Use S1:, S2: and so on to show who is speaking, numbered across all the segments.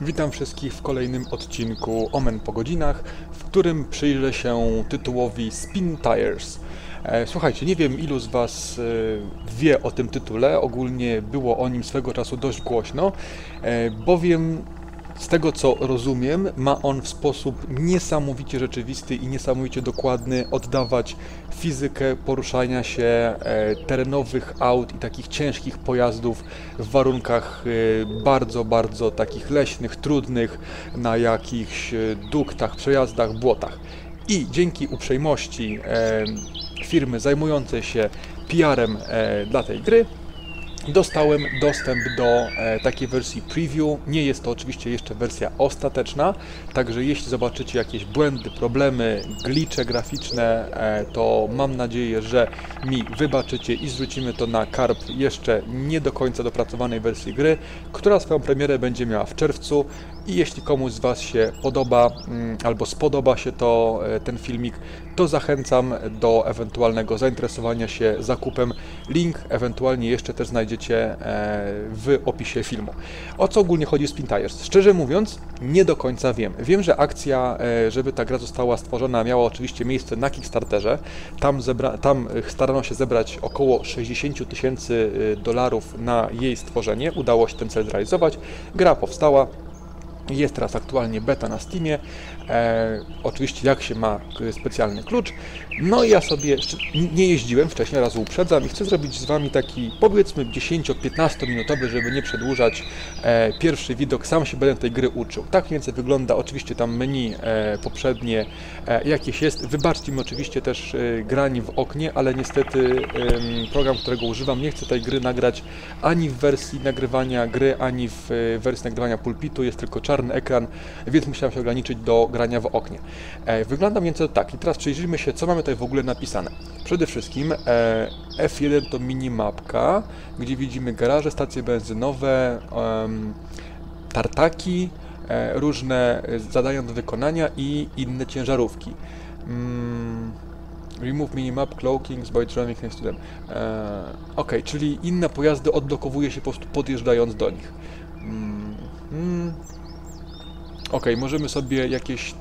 S1: Witam wszystkich w kolejnym odcinku Omen po godzinach, w którym przyjrzę się tytułowi Spin Tires. E, Słuchajcie, nie wiem ilu z Was e, wie o tym tytule, ogólnie było o nim swego czasu dość głośno, e, bowiem z tego co rozumiem, ma on w sposób niesamowicie rzeczywisty i niesamowicie dokładny oddawać fizykę poruszania się e, terenowych aut i takich ciężkich pojazdów w warunkach e, bardzo, bardzo takich leśnych, trudnych, na jakichś e, duktach, przejazdach, błotach. I dzięki uprzejmości firmy zajmującej się PR-em dla tej gry, dostałem dostęp do e, takiej wersji preview. Nie jest to oczywiście jeszcze wersja ostateczna, także jeśli zobaczycie jakieś błędy, problemy, glicze graficzne, e, to mam nadzieję, że mi wybaczycie i zwrócimy to na karp jeszcze nie do końca dopracowanej wersji gry, która swoją premierę będzie miała w czerwcu. I jeśli komuś z Was się podoba mm, albo spodoba się to, e, ten filmik, to zachęcam do ewentualnego zainteresowania się zakupem. Link ewentualnie jeszcze też znajdziecie e, w opisie filmu. O co ogólnie chodzi z Tires? Szczerze mówiąc, nie do końca wiem. Wiem, że akcja, e, żeby ta gra została stworzona, miała oczywiście miejsce na Kickstarterze. Tam, zebra- tam starano się zebrać około 60 tysięcy dolarów na jej stworzenie. Udało się ten cel zrealizować. Gra powstała. Jest teraz aktualnie beta na Steamie. E, oczywiście jak się ma k- specjalny klucz. No i ja sobie nie jeździłem wcześniej, raz uprzedzam i chcę zrobić z Wami taki powiedzmy 10-15 minutowy, żeby nie przedłużać e, pierwszy widok. Sam się będę tej gry uczył. Tak więcej wygląda oczywiście tam menu e, poprzednie e, jakieś jest. Wybaczcie mi oczywiście też e, granie w oknie, ale niestety program, którego używam nie chce tej gry nagrać ani w wersji nagrywania gry, ani w e, wersji nagrywania pulpitu. Jest tylko czarny ekran, więc musiałem się ograniczyć do grania w oknie. E, Wygląda mniej więcej tak. I teraz przyjrzyjmy się, co mamy tutaj w ogóle napisane. Przede wszystkim e, F1 to minimapka, gdzie widzimy garaże, stacje benzynowe, tartaki, e, różne zadania do wykonania i inne ciężarówki. Mm, remove minimap cloakings by driving next to ok, czyli inne pojazdy odblokowuje się po prostu podjeżdżając do nich. Mm, mm. Ok, możemy sobie jakieś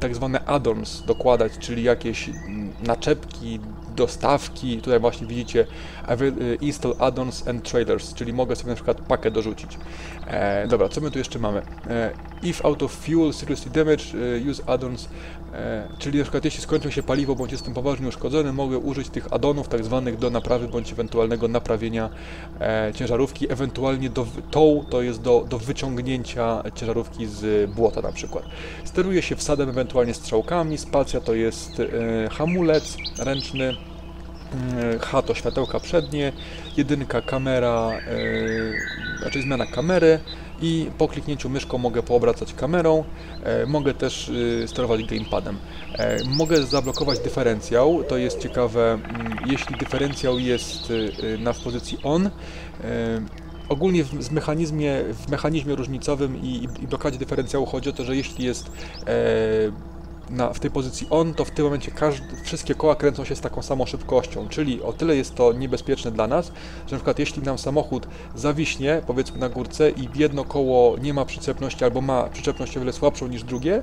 S1: tak zwane add-ons dokładać, czyli jakieś mm, naczepki, dostawki. Tutaj właśnie widzicie avail- y, install add-ons and trailers, czyli mogę sobie na przykład pakę dorzucić. E, dobra, co my tu jeszcze mamy? E, if out of fuel seriously damage, e, use add-ons, e, czyli na przykład jeśli skończy się paliwo bądź jestem poważnie uszkodzony, mogę użyć tych add-onów tak zwanych do naprawy bądź ewentualnego naprawienia e, ciężarówki, ewentualnie do tow to jest do, do wyciągnięcia ciężarówki z błota na przykład. Steruje się wsadem, ewentualnie strzałkami, spacja to jest e, hamulec ręczny, Mm, H to światełka przednie, jedynka kamera, e, znaczy zmiana kamery. I po kliknięciu myszką mogę poobracać kamerą, e, mogę też e, sterować gamepadem. E, mogę zablokować dyferencjał, to jest ciekawe, mm, jeśli dyferencjał jest e, na pozycji on, e, Ogólnie w, mechanizmie, w mechanizmie różnicowym i, i blokadzie dyferencjału chodzi o to, że jeśli jest e, na, w tej pozycji on, to w tym momencie każdy, wszystkie koła kręcą się z taką samą szybkością, czyli o tyle jest to niebezpieczne dla nas, że na przykład jeśli nam samochód zawiśnie, powiedzmy na górce i jedno koło nie ma przyczepności albo ma przyczepność o wiele słabszą niż drugie,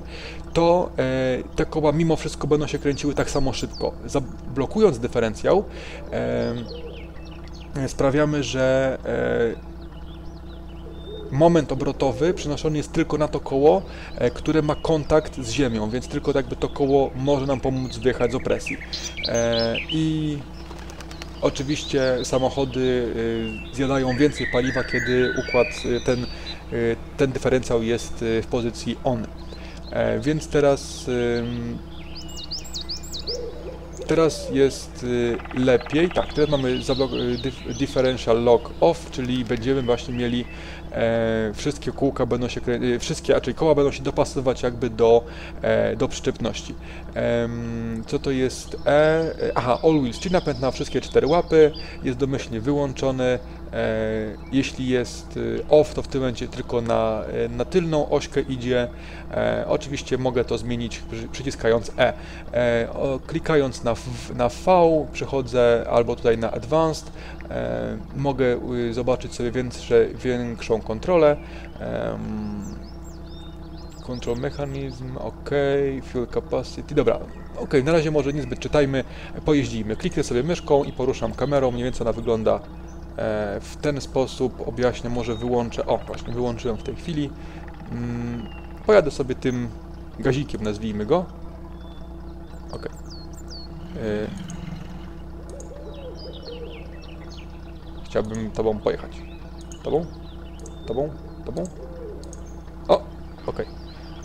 S1: to e, te koła mimo wszystko będą się kręciły tak samo szybko. Zablokując dyferencjał, e, sprawiamy, że e, moment obrotowy przenoszony jest tylko na to koło, e, które ma kontakt z ziemią, więc tylko jakby to koło może nam pomóc wyjechać z opresji. E, I oczywiście samochody y, zjadają więcej paliwa, kiedy układ ten, ten dyferencjał jest w pozycji on. E, Więc teraz Teraz jest y, lepiej. Tak, teraz mamy y, dif- differential lock off, czyli będziemy właśnie mieli e, wszystkie kółka będą się y, wszystkie, czyli koła będą się dopasowywać jakby do, e, do przyczepności. Em, co to jest E? E, Aha, all wheels, czyli napęd na wszystkie cztery łapy, jest domyślnie wyłączony. E, jeśli jest y, off, to w tym momencie tylko na, e, na tylną ośkę idzie. E, oczywiście mogę to zmienić przy- przyciskając E. E, klikając na, na V przechodzę albo tutaj na Advanced. E, mogę y, zobaczyć sobie większe, większą kontrolę. Control mechanism, ok, fuel capacity, dobra, ok, na razie może niezbyt czytajmy, pojeździmy. Kliknę sobie myszką i poruszam kamerą, mniej więcej ona wygląda e, w ten sposób, objaśnię, może wyłączę, o właśnie, wyłączyłem w tej chwili. Mm, pojadę sobie tym gazikiem, nazwijmy go. Ok. E, chciałbym tobą pojechać. Tobą? Tobą? Tobą? O! Okej.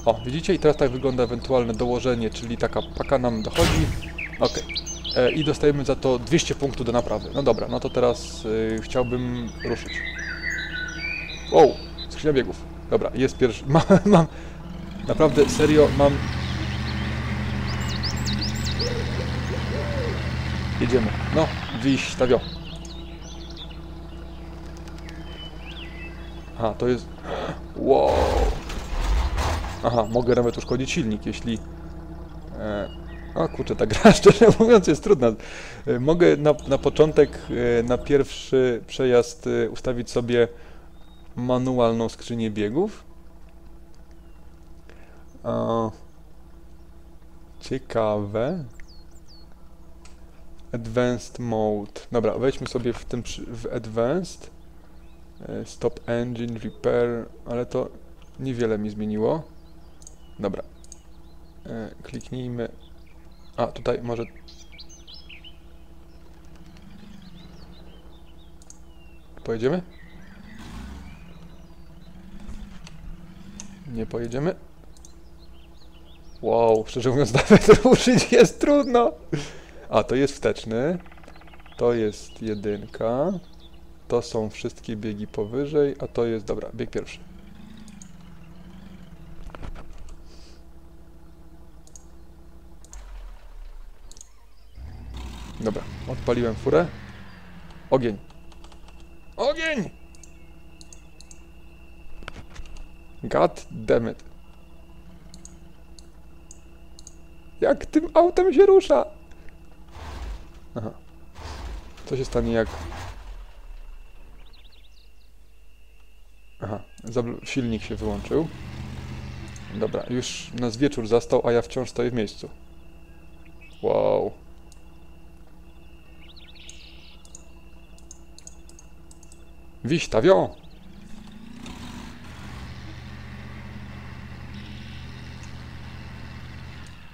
S1: O, widzicie? I teraz tak wygląda ewentualne dołożenie, czyli taka paka nam dochodzi. Okej. E, I dostajemy za to 200 punktów do naprawy. No dobra, no to teraz y, chciałbym ruszyć. Wow, skrzynia biegów. Dobra, jest pierwszy. Mam, mam. Naprawdę, serio, mam. Jedziemy. No, wyjść, stawio. Aha, to jest... Wow. Aha, mogę nawet uszkodzić silnik, jeśli... E... O kurczę, ta gra szczerze mówiąc jest trudna. E, Mogę na, na początek, e, na pierwszy przejazd e, ustawić sobie manualną skrzynię biegów. O, ciekawe. Advanced mode. Dobra, wejdźmy sobie w tym w advanced. Stop engine, repair, ale to niewiele mi zmieniło. Dobra. Kliknijmy. A, tutaj może... Pojedziemy? Nie pojedziemy? Wow, szczerze mówiąc nawet ruszyć jest trudno. A, to jest wsteczny. To jest jedynka. To są wszystkie biegi powyżej, a to jest, dobra, bieg pierwszy. Dobra, odpaliłem furę. Ogień. Ogień! God damn it. Jak tym autem się rusza? Aha. Co się stanie jak... Aha, silnik się wyłączył. Dobra, już nas wieczór zastał, a ja wciąż stoję w miejscu. Wow. Wiś, wio!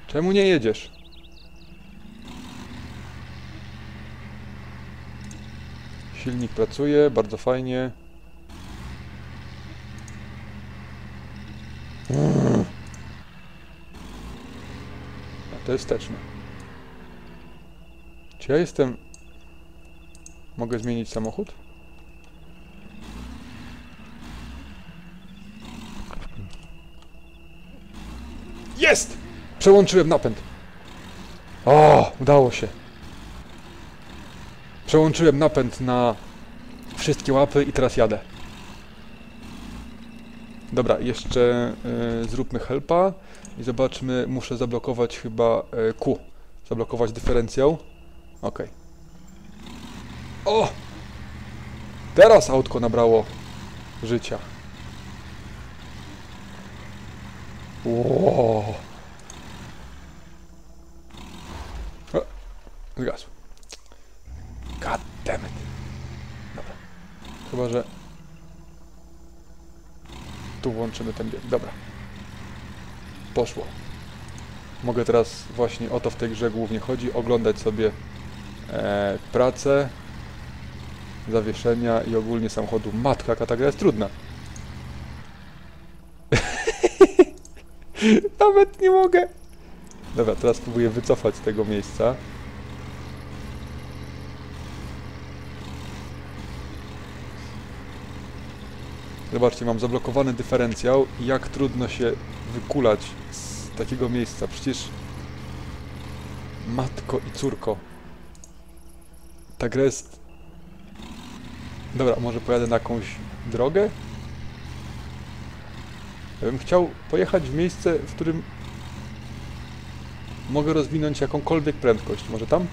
S1: Czemu nie jedziesz? Silnik pracuje, bardzo fajnie. A to jest. Czy ja jestem... Mogę zmienić samochód? Jest! Przełączyłem napęd. O, udało się. Przełączyłem napęd na wszystkie łapy i teraz jadę. Dobra, jeszcze y, zróbmy helpa i zobaczmy, muszę zablokować chyba y, Q. Zablokować dyferencjał. Ok. O! Teraz autko nabrało życia. Wow. Zgasł. God damn it. Dobra. Chyba, że tu włączymy ten bieg. Dobra. Poszło. Mogę teraz właśnie o to w tej grze głównie chodzi, oglądać sobie e, pracę, zawieszenia i ogólnie samochodu. Matka, jaka ta gra jest trudna. Nawet nie mogę. Dobra, teraz spróbuję wycofać z tego miejsca. Zobaczcie, mam zablokowany dyferencjał i jak trudno się wykulać z takiego miejsca. Przecież matko i córko. Ta gra jest... Dobra, może pojadę na jakąś drogę? Ja bym chciał pojechać w miejsce, w którym mogę rozwinąć jakąkolwiek prędkość. Może tam?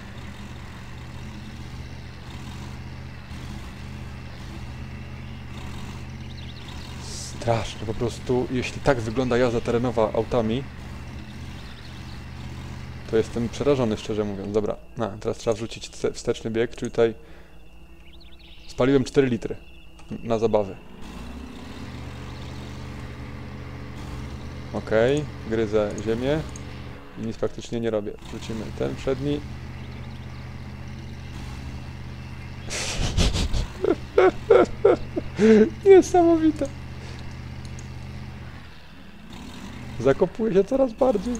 S1: Straszne. Po prostu, jeśli tak wygląda jazda terenowa autami, to jestem przerażony, szczerze mówiąc. Dobra, no, teraz trzeba wrzucić wste- wsteczny bieg, czyli tutaj spaliłem 4 litry na zabawy. Okej, gryzę ziemię i nic praktycznie nie robię. Wrzucimy ten przedni. Niesamowite. Zakopuje się coraz bardziej.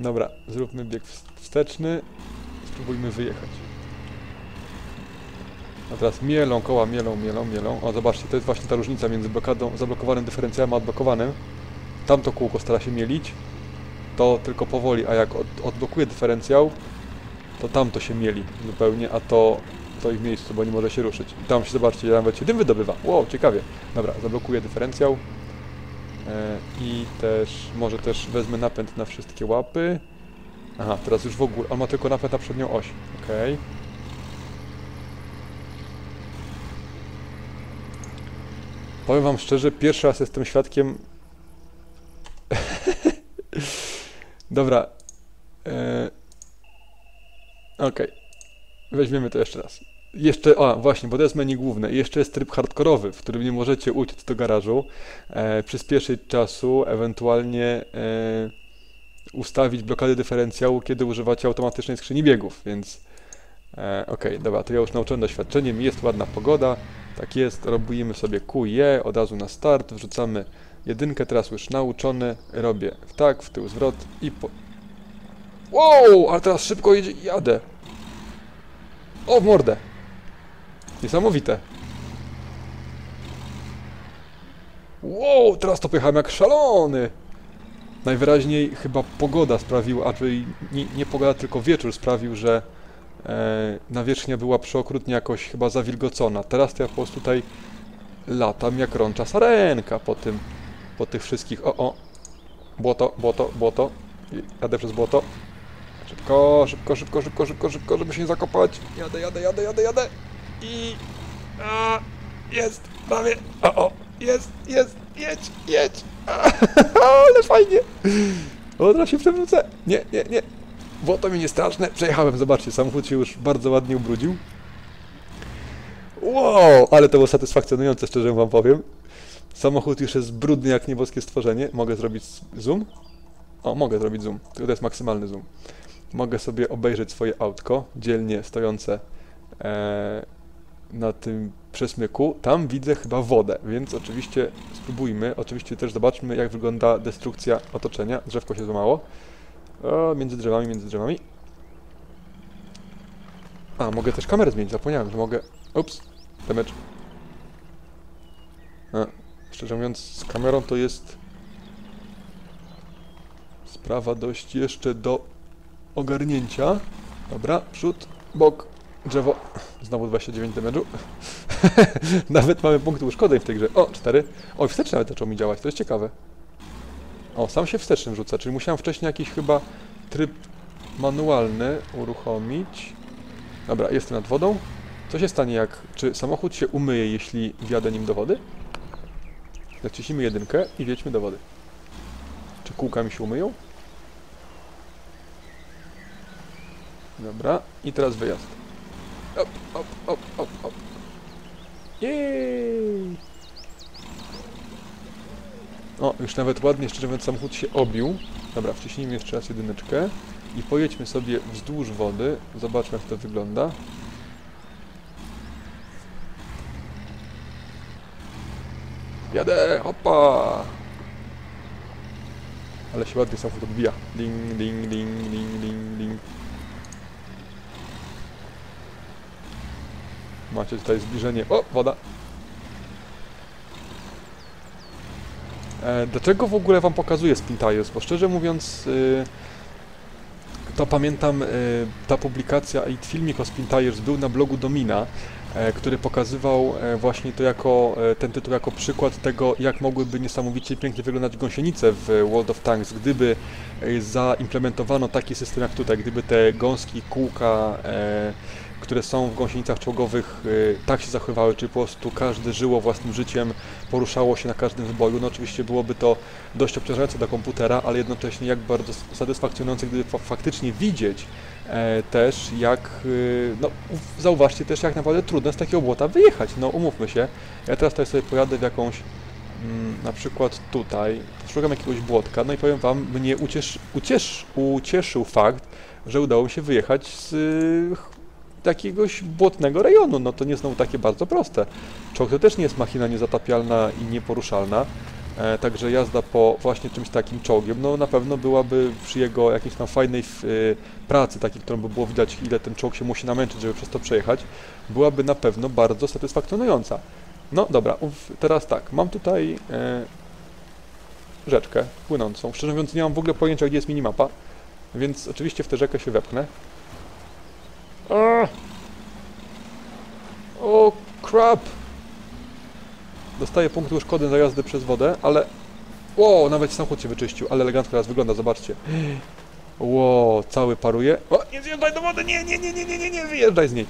S1: Dobra, zróbmy bieg wst- wsteczny. Spróbujmy wyjechać. A teraz mielą koła, mielą, mielą, mielą. O, zobaczcie, to jest właśnie ta różnica między blokadą, zablokowanym dyferencjałem a odblokowanym. Tamto kółko stara się mielić, to tylko powoli, a jak od, odblokuje dyferencjał, to tamto się mieli zupełnie, a to stoi w miejscu, bo nie może się ruszyć. I tam się, zobaczcie, nawet się dym wydobywa. Wow, ciekawie. Dobra, zablokuję dyferencjał. E, I też, może też wezmę napęd na wszystkie łapy. Aha, teraz już w ogóle, on ma tylko napęd na przednią oś. Okej. Powiem wam szczerze, pierwszy raz jestem świadkiem... Dobra. E... Okej. Weźmiemy to jeszcze raz. Jeszcze, a właśnie, bo to jest menu główne. I jeszcze jest tryb hardkorowy, w którym nie możecie uciec do garażu, e, przyspieszyć czasu, ewentualnie e, ustawić blokady dyferencjału, kiedy używacie automatycznej skrzyni biegów, więc e, okej, dobra, to ja już nauczony doświadczeniem, jest ładna pogoda, tak jest, robimy sobie QE, od razu na start, wrzucamy jedynkę, teraz już nauczony, robię w tak, w tył zwrot i po... Wow, ale teraz szybko jedzie, jadę. O, w mordę. Niesamowite. Wow, teraz to pojechałem jak szalony. Najwyraźniej chyba pogoda sprawiła, a czyli nie, nie pogoda, tylko wieczór sprawił, że e, nawierzchnia była przeokrutnie jakoś chyba zawilgocona. Teraz to ja po prostu tutaj latam jak rącza sarenka po tym, po tych wszystkich, o o, błoto, błoto, błoto, jadę przez błoto. Szybko, szybko, szybko, szybko, szybko, szybko, żeby się nie zakopać. Jadę, jadę, jadę, jadę, jadę. I... A, jest, prawie. O, o, jest, jest, jedź, jedź. A, ale fajnie. O, teraz się przewrócę. Nie, nie, nie. Bo to mi nie straszne. Przejechałem, zobaczcie, samochód się już bardzo ładnie ubrudził. Wow, ale to było satysfakcjonujące, szczerze wam powiem. Samochód już jest brudny jak nieboskie stworzenie. Mogę zrobić zoom? O, mogę zrobić zoom. To jest maksymalny zoom. Mogę sobie obejrzeć swoje autko, dzielnie stojące e, na tym przesmyku. Tam widzę chyba wodę, więc oczywiście spróbujmy. Oczywiście też zobaczmy, jak wygląda destrukcja otoczenia. Drzewko się złamało. O, między drzewami, między drzewami. A, mogę też kamerę zmienić. Zapomniałem, że mogę... Ups, damage. A, szczerze mówiąc, z kamerą to jest sprawa dość jeszcze do ogarnięcia. Dobra, przód, bok, drzewo. Znowu 29 damage'u. nawet mamy punkty uszkodzeń w tej grze. O, 4. O, wsteczny nawet zaczął mi działać, to jest ciekawe. O, sam się wstecznym rzuca, czyli musiałem wcześniej jakiś chyba tryb manualny uruchomić. Dobra, jestem nad wodą. Co się stanie jak... Czy samochód się umyje, jeśli wjadę nim do wody? Naciśnijmy jedynkę i wjedźmy do wody. Czy kółka mi się umyją? Dobra, i teraz wyjazd. Op, op, op, op, op. Jej! O, już nawet ładnie, szczerze mówiąc, samochód się obił. Dobra, wciśnijmy jeszcze raz jedyneczkę i pojedźmy sobie wzdłuż wody. Zobaczmy, jak to wygląda. Jadę, hopa! Ale się ładnie samochód odbija. Ding, ding, ding, ding, ding, ding. Macie tutaj zbliżenie. O, woda. E, dlaczego w ogóle wam pokazuję Spin Tires? Bo szczerze mówiąc, y, to pamiętam, y, ta publikacja i filmik o Spin Tires był na blogu Domina, e, który pokazywał e, właśnie to jako, e, ten tytuł jako przykład tego, jak mogłyby niesamowicie pięknie wyglądać gąsienice w World of Tanks, gdyby e, zaimplementowano taki system jak tutaj, gdyby te gąski, kółka, e, które są w gąsienicach czołgowych, y, tak się zachowywały, czy po prostu każdy żyło własnym życiem, poruszało się na każdym wyboju. No oczywiście byłoby to dość obciążające dla komputera, ale jednocześnie jak bardzo satysfakcjonujące, gdyby fa faktycznie widzieć e, też, jak, y, no zauważcie też, jak naprawdę trudno z takiego błota wyjechać. No umówmy się, ja teraz tutaj sobie pojadę w jakąś mm, na przykład tutaj, poszukam jakiegoś błotka, no i powiem Wam, mnie uciesz, uciesz, ucieszył fakt, że udało mi się wyjechać z y, jakiegoś błotnego rejonu. No to nie znowu takie bardzo proste. Czołg to też nie jest machina niezatapialna i nieporuszalna. E, także jazda po właśnie czymś takim czołgiem, no na pewno byłaby przy jego jakiejś tam fajnej y, pracy, takiej, którą by było widać, ile ten czołg się musi namęczyć, żeby przez to przejechać, byłaby na pewno bardzo satysfakcjonująca. No dobra, ów, teraz tak, mam tutaj e, rzeczkę płynącą. Szczerze mówiąc, nie mam w ogóle pojęcia, gdzie jest minimapa, więc oczywiście w tę rzekę się wepchnę. O, crap! Dostaję punktu szkody za jazdę przez wodę, ale... Ło, nawet samochód się wyczyścił, ale elegancko teraz wygląda, zobaczcie. Ło, cały paruje. O, nie zjeżdżaj do wody, nie, nie, nie, nie, nie, nie, nie, wyjeżdżaj z niej.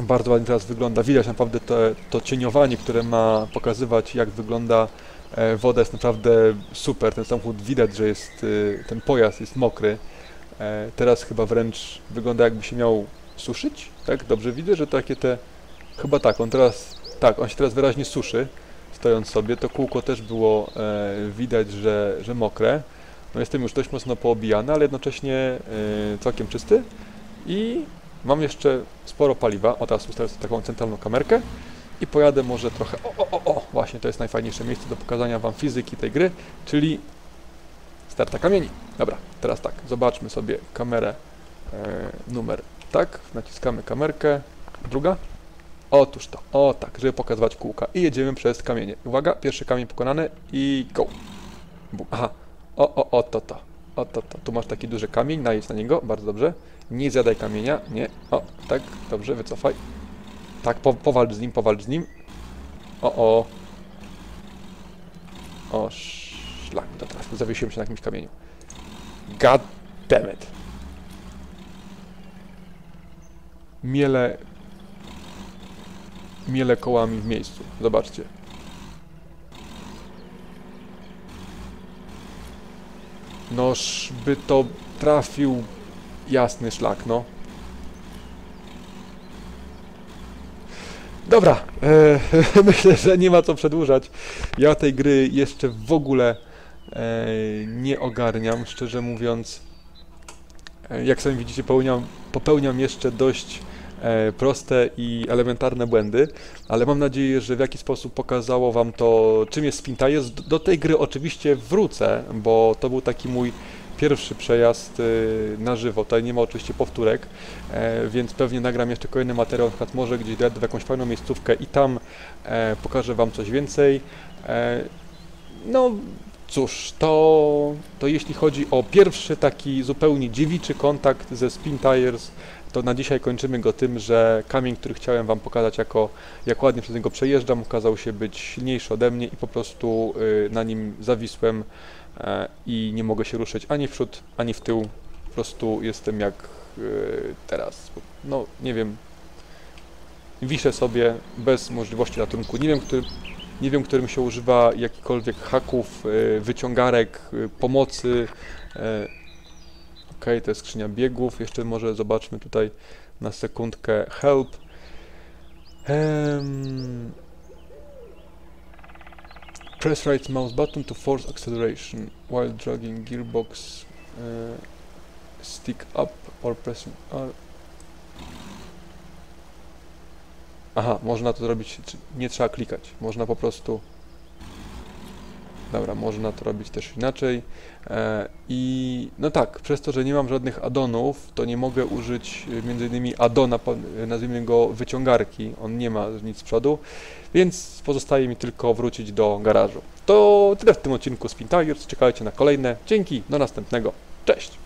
S1: Bardzo ładnie teraz wygląda. Widać naprawdę to, to cieniowanie, które ma pokazywać, jak wygląda e, woda. Jest naprawdę super. Ten samochód widać, że jest, e, ten pojazd jest mokry. E, teraz chyba wręcz wygląda jakby się miał suszyć, tak? Dobrze widzę, że takie te... Chyba tak, on teraz... Tak, on się teraz wyraźnie suszy, stojąc sobie. To kółko też było e, widać, że, że mokre. No jestem już dość mocno poobijany, ale jednocześnie e, całkiem czysty. I mam jeszcze sporo paliwa. O, teraz ustawię sobie taką centralną kamerkę. I pojadę może trochę... O, o, o, o! Właśnie, to jest najfajniejsze miejsce do pokazania Wam fizyki tej gry, czyli starta kamieni. Dobra, teraz tak, zobaczmy sobie kamerę e, numer tak, naciskamy kamerkę, druga, otóż to, o tak, żeby pokazywać kółka i jedziemy przez kamienie. Uwaga, pierwszy kamień pokonany i go. Bum. Aha, o, o, o, to, to, o, to, to, tu masz taki duży kamień, najedź na niego, bardzo dobrze. Nie zjadaj kamienia, nie, o, tak, dobrze, wycofaj. Tak, po, powalcz z nim, powalcz z nim. O, o. O, szlak, to teraz zawiesiłem się na jakimś kamieniu. God damn it. Miele... Miele kołami w miejscu. Zobaczcie. Noż by to trafił jasny szlak, no. Dobra, e, myślę, że nie ma co przedłużać. Ja tej gry jeszcze w ogóle nie ogarniam, szczerze mówiąc. E, jak sami widzicie, popełniam, popełniam jeszcze dość e, proste i elementarne błędy, ale mam nadzieję, że w jakiś sposób pokazało Wam to, czym jest Spinta. Jest do tej gry oczywiście wrócę, bo to był taki mój pierwszy przejazd na żywo. Tutaj nie ma oczywiście powtórek, e, więc pewnie nagram jeszcze kolejny materiał, na przykład może gdzieś dojadę w jakąś fajną miejscówkę i tam e, pokażę Wam coś więcej. E, no cóż, to, to jeśli chodzi o pierwszy taki zupełnie dziewiczy kontakt ze Spin Tires, to na dzisiaj kończymy go tym, że kamień, który chciałem Wam pokazać, jako, jak ładnie przez niego przejeżdżam, okazał się być silniejszy ode mnie i po prostu y, na nim zawisłem e, i nie mogę się ruszyć ani w przód, ani w tył. Po prostu jestem jak y, teraz. No, nie wiem. Wiszę sobie bez możliwości ratunku. Nie wiem, który, nie wiem, którym się używa jakichkolwiek haków, y, wyciągarek, y, pomocy. E, ok, to jest skrzynia biegów. Jeszcze może zobaczmy tutaj na sekundkę help. Um, press right mouse button to force acceleration while dragging gearbox uh, stick up or pressing R. Aha, można to zrobić, nie trzeba klikać, można po prostu Dobra, można to robić też inaczej. E, I no tak, przez to, że nie mam żadnych addonów, to nie mogę użyć e, innymi addona, e, nazwijmy go wyciągarki. On nie ma nic z przodu, więc pozostaje mi tylko wrócić do garażu. To tyle w tym odcinku Spin Tigers. Czekajcie na kolejne. Dzięki, do następnego. Cześć!